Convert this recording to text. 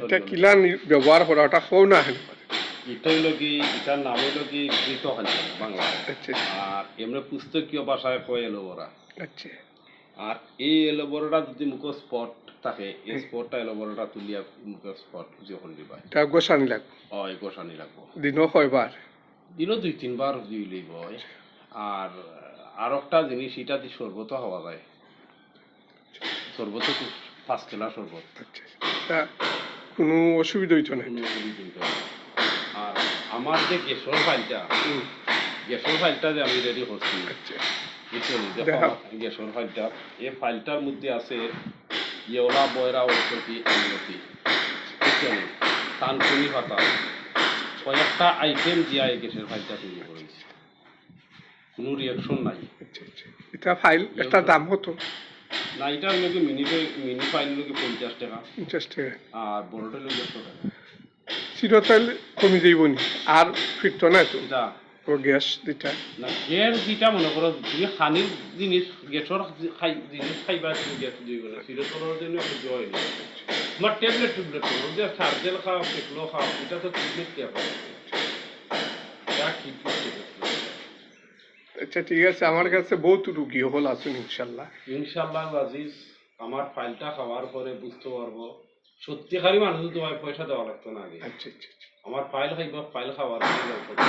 এটা কিলা ব্যবহার করা ওটা না হেন হইল কি এটার নাম হইল কি কৃত হালচাল বাংলা আর এমনি পুস্তকীয় ভাষায় কয় এলোবরা আচ্ছা আর এই এলোবরাটা যদি মুখ স্পট থাকে এই স্পটটা এলোবরাটা তুলিয়া মুখ স্পট যখন দিবা এটা গোসানি লাগবে ও গোসানি লাগবো দিনও কয়বার দিনও দুই তিনবার দুই লইব আর আর একটা জিনিস এটা দিয়ে শরবত হওয়া যায় শরবত খুব পাঁচ কেলা শরবত কোনো অসুবিধা হইতো না। কোনো অসুবিধা নেই। আর আমার যে গ্যাসের ফাইলটা গ্যাসের ফাইলটা যে আমি রেডি করছি আচ্ছা। গ্যাসের ফাইলটা এই ফাইলটার মধ্যে আছে ইয়েওলা বয়রা ঔষধি আমলতি বুঝলি তানকুনি পাতা। কয়েকটা আইটেম দিয়া এই গ্যাসের ফাইলটা তৈরি করেছি। কোনো রিয়াকশন নাই। আচ্ছা আচ্ছা। এটা ফাইল একটা দাম হতো না এটা লোকে মিনি মিনি ফাইল লোকে পঞ্চাশ টাকা। ইন্টারেস্ট আর বড়টা লোকে একশো টাকা। চিরতাইল কমি যাইব নি। আর ফিরতো না তো? ও গ্যাস দিটা। না গ্যাস যেটা মনে করো তুমি খানির জিনিস গ্যাসর খাই জিনিস খাইবা তুমি গ্যাস দিই বলে সিরোতনের জন্য একটু জয় নেই। তোমার ট্যাবলেট টুবলেট করো যে সার্জেল খাও টেকলো খাও এটা তো ট্রিটমেন্ট কে পাবে এটা ট্রিটমেন্ট আচ্ছা ঠিক আছে আমার কাছে বহুত রুগী হল আসুন ইনশাল্লাহ ইনশাল্লাহ আজিজ আমার ফাইলটা খাওয়ার পরে বুঝতে পারব। সত্যিকারই মানুষ তোমায় পয়সা দেওয়া লাগতো না আগে। আচ্ছা আচ্ছা আচ্ছা। আমার ফাইল খাইবা ফাইল খাওয়ার পরে